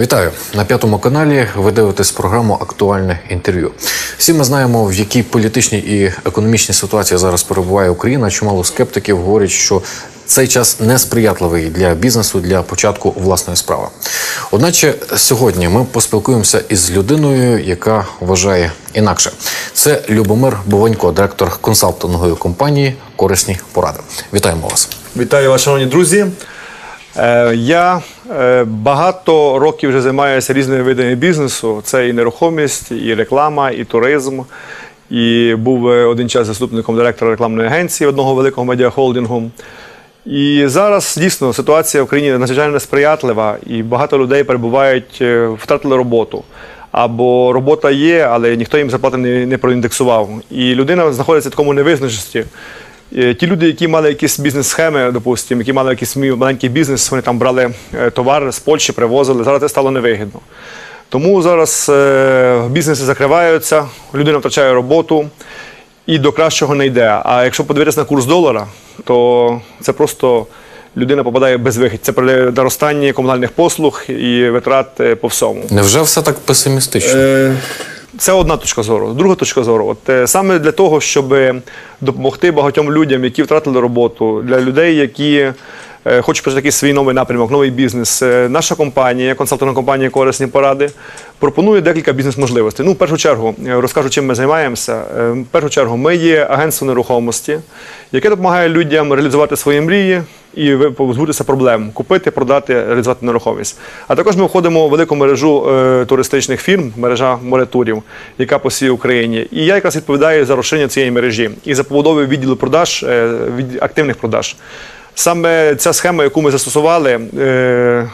Вітаю на п'ятому каналі. Ви дивитесь програму Актуальне інтерв'ю. Всі ми знаємо, в якій політичній і економічній ситуації зараз перебуває Україна. Чимало скептиків говорять, що цей час несприятливий для бізнесу для початку власної справи. Одначе сьогодні ми поспілкуємося із людиною, яка вважає інакше. Це Любомир Бовонько, директор консалтингової компанії Корисні поради. Вітаємо вас. Вітаю вас, шановні друзі. Е, Я багато років вже займаюся різними видами бізнесу. Це і нерухомість, і реклама, і туризм. І був е, один час заступником директора рекламної агенції одного великого медіахолдингу. І зараз дійсно ситуація в країні надзвичайно несприятлива, і багато людей перебувають, е, втратили роботу. Або робота є, але ніхто їм зарплати не, проіндексував. І людина знаходиться в такому невизначеності. Е, Ті люди, які мали якісь бізнес-схеми, допустимо, які мали якийсь маленький бізнес, вони там брали е, товар з Польщі, привозили. Зараз це стало невигідно. Тому зараз е, бізнеси закриваються, людина втрачає роботу і до кращого не йде. А якщо подивитися на курс долара, то це просто людина попадає без вихід. Це при наростанні комунальних послуг і витрат по всьому. Невже все так песимістично? Е, Це одна точка зору. Друга точка зору. От е, саме для того, щоб допомогти багатьом людям, які втратили роботу, для людей, які е, хочуть почати свій новий напрямок, новий бізнес. е, Наша компанія, консалтинговна компанія Корисні поради, пропонує декілька бізнес-можливостей. Ну, в першу чергу, е, розкажу, чим ми займаємося. В першу чергу, ми є агентство нерухомості, яке допомагає людям реалізувати свої мрії і позбутися проблем, купити, продати, реалізувати нерухомість. А також ми входимо в велику мережу туристичних фірм, мережа моретурів, яка по всій Україні. І я якраз відповідаю за розширення цієї мережі і за побудову відділу продаж, від активних продаж. Саме ця схема, яку ми застосували, е,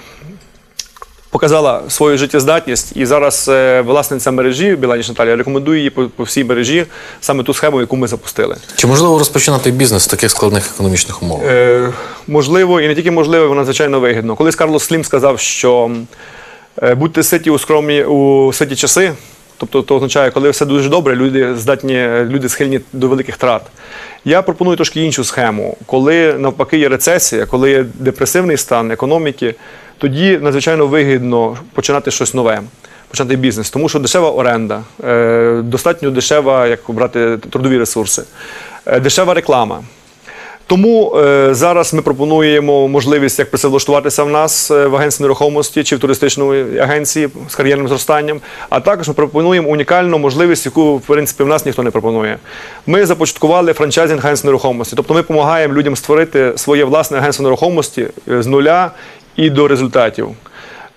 показала свою життєздатність, і зараз е, власниця мережі Біланіч Наталія рекомендує її по, всій мережі саме ту схему, яку ми запустили. Чи можливо розпочинати бізнес в таких складних економічних умовах? Е, можливо, і не тільки можливо, воно надзвичайно вигідно. Колись Карлос Слім сказав, що будьте ситі у скромні у ситі часи. Тобто, це означає, коли все дуже добре, люди здатні, люди схильні до великих трат. Я пропоную трошки іншу схему. Коли навпаки є рецесія, коли є депресивний стан економіки, тоді надзвичайно вигідно починати щось нове, почати бізнес, тому що дешева оренда, е, достатньо дешева, як брати трудові ресурси, е, дешева реклама. Тому е, зараз ми пропонуємо можливість як працевлаштуватися в нас е, в агентстві нерухомості чи в туристичної агенції з кар'єрним зростанням. А також ми пропонуємо унікальну можливість, яку в принципі в нас ніхто не пропонує. Ми започаткували франчайзинг агентств нерухомості. Тобто ми допомагаємо людям створити своє власне агентство нерухомості е, з нуля і до результатів.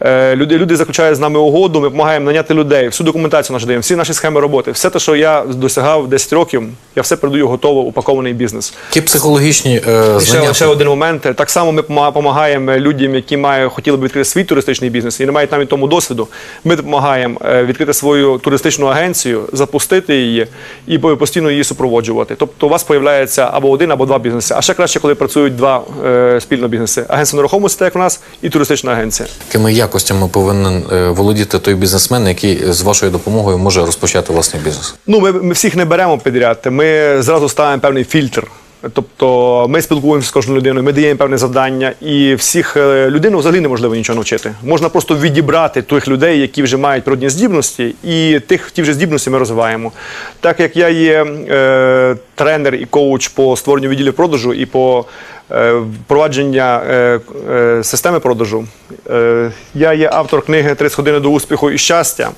Е, Люди, люди заключають з нами угоду, ми допомагаємо наняти людей, всю документацію нашу даємо, всі наші схеми роботи. Все те, що я досягав 10 років, я все передаю готово упакований бізнес. Які психологічні е, ще, ще один момент. Так само ми допомагаємо людям, які мають, хотіли б відкрити свій туристичний бізнес і не мають навіть тому досвіду. Ми допомагаємо е, відкрити свою туристичну агенцію, запустити її і по- постійно її супроводжувати. Тобто у вас з'являється або один, або два бізнеси. А ще краще, коли працюють два е, спільно бізнеси: агентство нерухомості, як в нас, і туристична агенція. Якими якостями повинен е, володіти той бізнесмен, який з вашою допомогою може розпочати власний бізнес? Ну, ми, ми всіх не беремо підряд. Ми зразу ставимо певний фільтр. Тобто ми спілкуємося з кожною людиною, ми даємо певне завдання, і всіх е, людину взагалі неможливо нічого навчити. Можна просто відібрати тих людей, які вже мають природні здібності, і тих ті вже здібності ми розвиваємо. Так як я є е, тренер і коуч по створенню відділів продажу і по е, впровадження е, е, системи продажу, е, я є автор книги «30 години до успіху і щастя.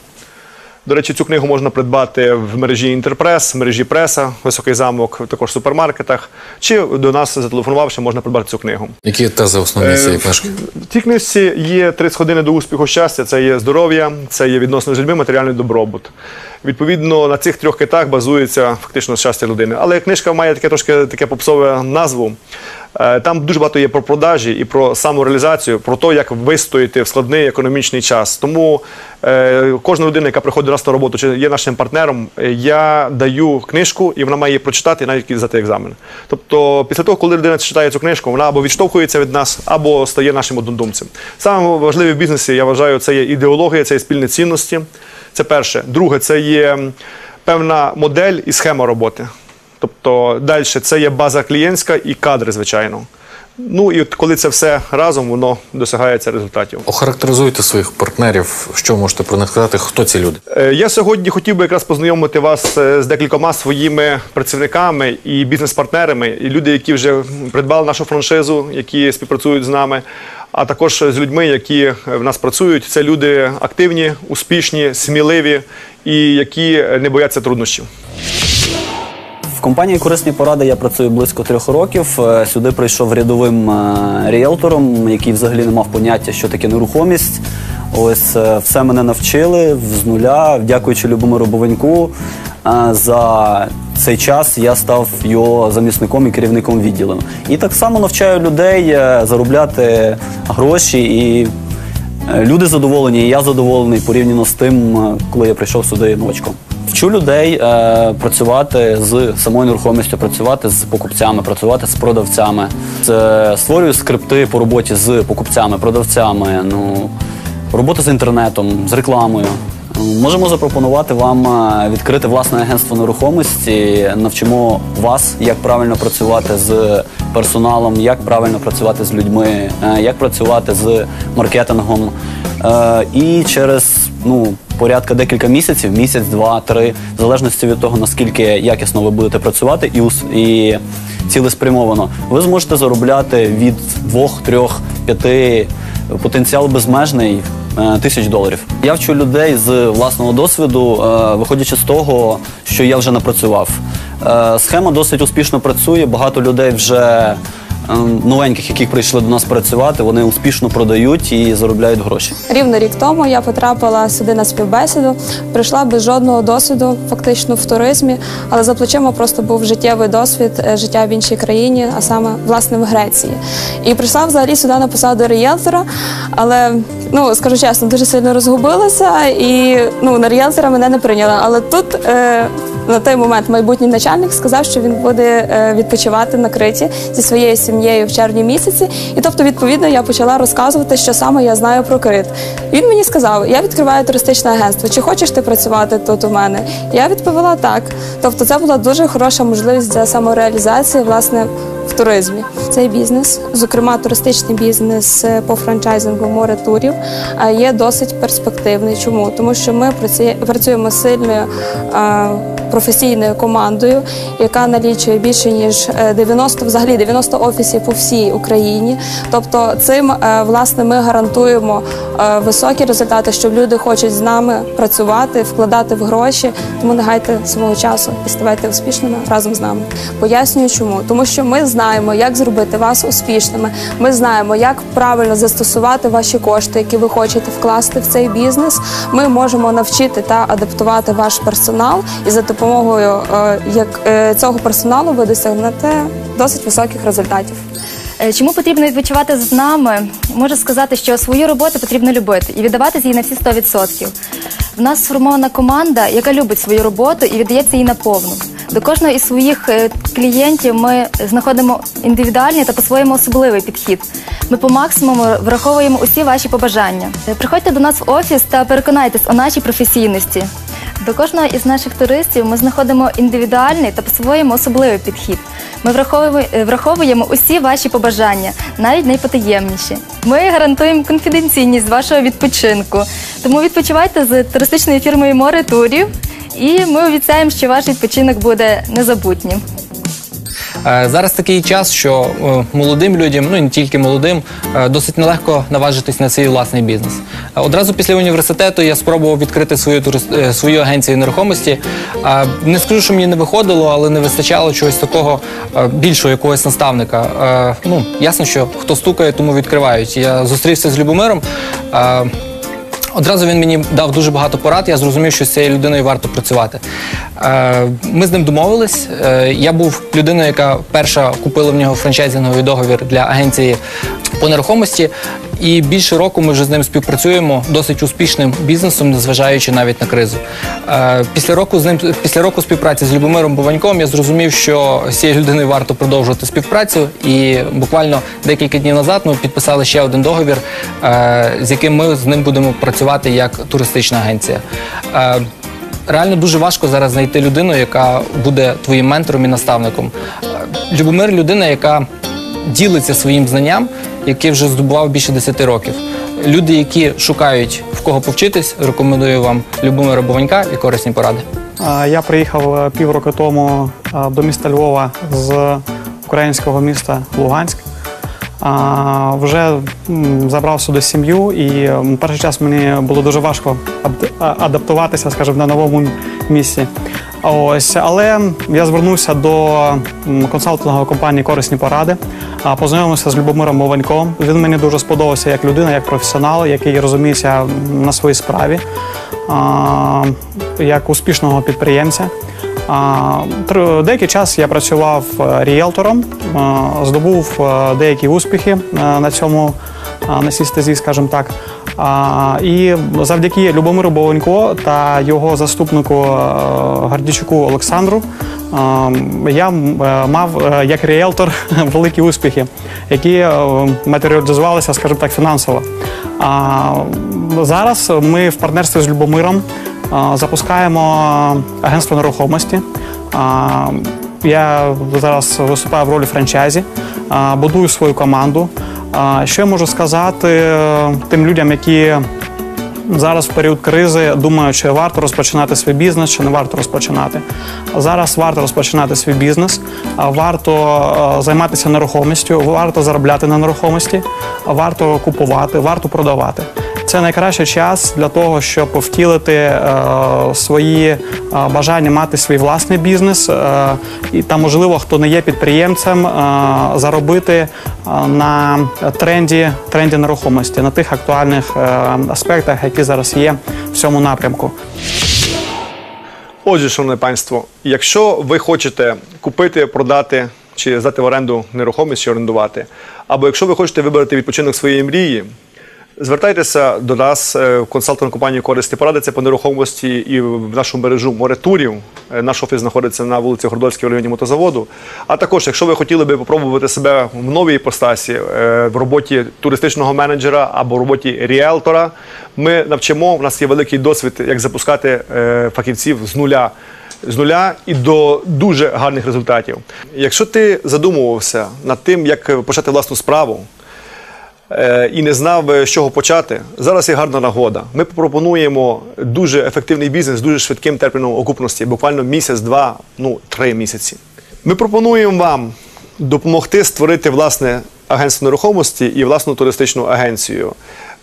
До речі, цю книгу можна придбати в мережі Інтерпрес, в мережі Преса, Високий замок, також в супермаркетах. Чи до нас зателефонувавши, можна придбати цю книгу. Які тези основні цієї книжки? В цій книжці є 30 години до успіху щастя, це є здоров'я, це є відносини з людьми, матеріальний добробут. Відповідно, на цих трьох китах базується фактично щастя людини. Але книжка має таке трошки таке попсове назву. Е, Там дуже багато є про продажі і про самореалізацію, про те, як вистояти в складний економічний час. Тому е, кожна людина, яка приходить до нас на роботу, чи є нашим партнером, е, я даю книжку, і вона має її прочитати і навіть здати екзамен. Тобто, після того, коли людина читає цю книжку, вона або відштовхується від нас, або стає нашим однодумцем. Саме важливе в бізнесі, я вважаю, це є ідеологія, це є спільні цінності. Це перше. Друге, це є певна модель і схема роботи. Тобто далі це є база клієнтська і кадри, звичайно. Ну і от коли це все разом, воно досягається результатів. Охарактеризуйте своїх партнерів. Що можете про них сказати? Хто ці люди? Е, Я сьогодні хотів би якраз познайомити вас е, з декількома своїми працівниками і бізнес-партнерами, і люди, які вже придбали нашу франшизу, які співпрацюють з нами, а також з людьми, які е, в нас працюють. Це люди активні, успішні, сміливі і які не бояться труднощів. Компанії Корисні поради я працюю близько трьох років. Е, Сюди прийшов рядовим е, ріелтором, який взагалі не мав поняття, що таке нерухомість. Ось е, все мене навчили з нуля, дякуючи Любомиру Бовеньку. За цей час я став його замісником і керівником відділу. І так само навчаю людей заробляти гроші і Люди задоволені, і я задоволений порівняно з тим, коли я прийшов сюди новачком. Вчу людей е, працювати з самою нерухомістю, працювати з покупцями, працювати з продавцями. Це, створюю скрипти по роботі з покупцями, продавцями, ну, робота з інтернетом, з рекламою. Можемо запропонувати вам е, відкрити власне агентство нерухомості. Навчимо вас, як правильно працювати з персоналом, як правильно працювати з людьми, е, як працювати з маркетингом. Е, І через ну, порядка декілька місяців, місяць, два, три, в залежності від того, наскільки якісно ви будете працювати і, і цілеспрямовано, ви зможете заробляти від 2, 3, 5 потенціал безмежний е, тисяч доларів. Я вчу людей з власного досвіду, е, виходячи з того, що я вже напрацював. Е, Схема досить успішно працює. Багато людей вже новеньких, які прийшли до нас працювати, вони успішно продають і заробляють гроші. Рівно рік тому я потрапила сюди на співбесіду. Прийшла без жодного досвіду, фактично в туризмі, але за плечима просто був життєвий досвід е, життя в іншій країні, а саме власне в Греції. І прийшла взагалі сюди на посаду рієлтора, але ну скажу чесно, дуже сильно розгубилася і ну на рієлтора мене не прийняли. Але тут. Е, на той момент майбутній начальник сказав, що він буде е, відпочивати на Криті зі своєю сім'єю в червні місяці. І тобто, відповідно, я почала розказувати, що саме я знаю про Крит. Він мені сказав: я відкриваю туристичне агентство. Чи хочеш ти працювати тут у мене? Я відповіла так. Тобто, це була дуже хороша можливість для самореалізації власне в туризмі. Цей бізнес, зокрема туристичний бізнес е, по франчайзингу море турів, є досить перспективний. Чому? Тому що ми працюємо з сильною професійною командою, яка налічує більше ніж е, 90, взагалі 90 офісів по всій Україні. Тобто, цим е, власне ми гарантуємо е, високі результати, що люди хочуть з нами працювати, вкладати в гроші. Тому не гайте свого часу і ставайте успішними разом з нами. Пояснюю, чому тому, що ми знаємо, як зробити вас успішними. Ми знаємо, як правильно застосувати ваші кошти, які ви хочете вкласти в цей бізнес. Ми можемо навчити та адаптувати ваш персонал, і за допомогою е, як е, цього персоналу ви досягнете досить високих результатів. Е, Чому потрібно відпочивати з нами? Можу сказати, що свою роботу потрібно любити і віддаватися їй на всі 100%. В нас сформована команда, яка любить свою роботу і віддається їй наповну. До кожного із своїх клієнтів ми знаходимо індивідуальний та по-своєму особливий підхід. Ми по максимуму враховуємо усі ваші побажання. Приходьте до нас в офіс та переконайтесь у нашій професійності. До кожного із наших туристів ми знаходимо індивідуальний та по-своєму особливий підхід. Ми враховуємо, е, враховуємо усі ваші побажання, навіть найпотаємніші. Ми гарантуємо конфіденційність вашого відпочинку. Тому відпочивайте з туристичною фірмою море турів, і ми обіцяємо, що ваш відпочинок буде незабутнім. Е, Зараз такий час, що е, молодим людям, ну і не тільки молодим, е, досить нелегко наважитись на свій власний бізнес. Одразу після університету я спробував відкрити свою свою агенцію нерухомості. Не скажу, що мені не виходило, але не вистачало чогось такого більшого якогось наставника. Ну ясно, що хто стукає, тому відкривають. Я зустрівся з Любомиром. Одразу він мені дав дуже багато порад. Я зрозумів, що з цією людиною варто працювати. Е, Ми з ним домовились. Е, Я був людиною, яка перша купила в нього франчайзинговий договір для агенції по нерухомості. І більше року ми вже з ним співпрацюємо досить успішним бізнесом, незважаючи навіть на кризу. Е, Після року з ним після року співпраці з Любомиром Бованьком я зрозумів, що з цією людиною варто продовжувати співпрацю. І буквально декілька днів назад ми підписали ще один договір, е, з яким ми з ним будемо працювати як туристична агенція. Е, Реально дуже важко зараз знайти людину, яка буде твоїм ментором і наставником. Любомир людина, яка ділиться своїм знанням, яке вже здобував більше 10 років. Люди, які шукають в кого повчитись, рекомендую вам Любомира Бованька і корисні поради. Я приїхав е, півроку тому до міста Львова з українського міста Луганськ. Вже забрав сюди сім'ю, і перший час мені було дуже важко адаптуватися, скажімо, на новому місці. Ось, але я звернувся до консалтингової компанії Корисні поради, познайомився з Любомиром Мованьком. Він мені дуже сподобався як людина, як професіонал, який розуміється на своїй справі, як успішного підприємця. Деякий час я працював е, ріелтором, здобув е, деякі успіхи е, на цьому на цій стезі, скажімо так. І завдяки Любомиру Бовенько та його заступнику е, Гардічуку Олександру е, я е, мав як ріелтор великі успіхи, які матеріалізувалися, скажімо так, фінансово. Зараз ми в партнерстві з Любомиром запускаємо агентство нерухомості. Я зараз виступаю в ролі франчайзі, будую свою команду. Що я можу сказати е, тим людям, які зараз в період кризи думають, чи варто розпочинати свій бізнес, чи не варто розпочинати. Зараз варто розпочинати свій бізнес, варто е, займатися нерухомістю, варто заробляти на нерухомості, варто купувати, варто продавати. Це найкращий час для того, щоб втілити е, свої е, бажання мати свій власний бізнес, е, і та можливо, хто не є підприємцем, е, заробити е, на тренді, тренді нерухомості, на тих актуальних е, аспектах, які зараз є в цьому напрямку. Отже, шановне панство, якщо ви хочете купити, продати чи здати в оренду нерухомість чи орендувати, або якщо ви хочете вибрати відпочинок своєї мрії, звертайтеся до нас е, в консалтингову компанію Корисні поради це по нерухомості і в нашу мережу море турів. Е, Наш офіс знаходиться на вулиці Гордольській в районі мотозаводу. А також, якщо ви хотіли би попробувати себе в новій іпостасі е, в роботі туристичного менеджера або в роботі ріелтора, ми навчимо. У нас є великий досвід, як запускати фахівців з нуля. З нуля і до дуже гарних результатів. Якщо ти задумувався над тим, як почати власну справу, і не знав, е, з чого почати, зараз є гарна нагода. Ми пропонуємо дуже ефективний бізнес з дуже швидким терміном окупності, буквально місяць, два, ну три місяці. Ми пропонуємо вам допомогти створити власне агентство нерухомості і власну туристичну агенцію.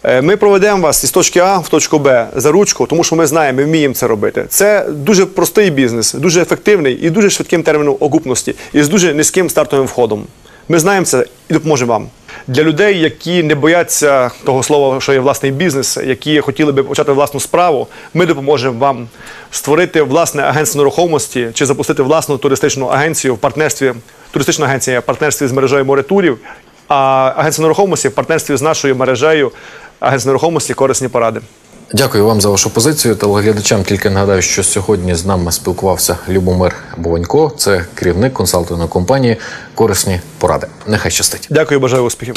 Е, Ми проведемо вас із точки А в точку Б за ручку, тому що ми знаємо, ми вміємо це робити. Це дуже простий бізнес, дуже ефективний і дуже швидким терміном окупності, і з дуже низьким стартовим входом. Ми знаємо це і допоможемо вам. Для людей, які не бояться того слова, що є власний бізнес, які хотіли би почати власну справу, ми допоможемо вам створити власне агентство нерухомості чи запустити власну туристичну агенцію в партнерстві. Туристична агенція в партнерстві з мережею Моретурів, а агентство нерухомості в партнерстві з нашою мережею агентство нерухомості корисні поради. Дякую вам за вашу позицію. Телеглядачам тільки нагадаю, що сьогодні з нами спілкувався Любомир Бованько, це керівник консалтингової компанії Корисні поради. Нехай щастить. Дякую, бажаю успіхів.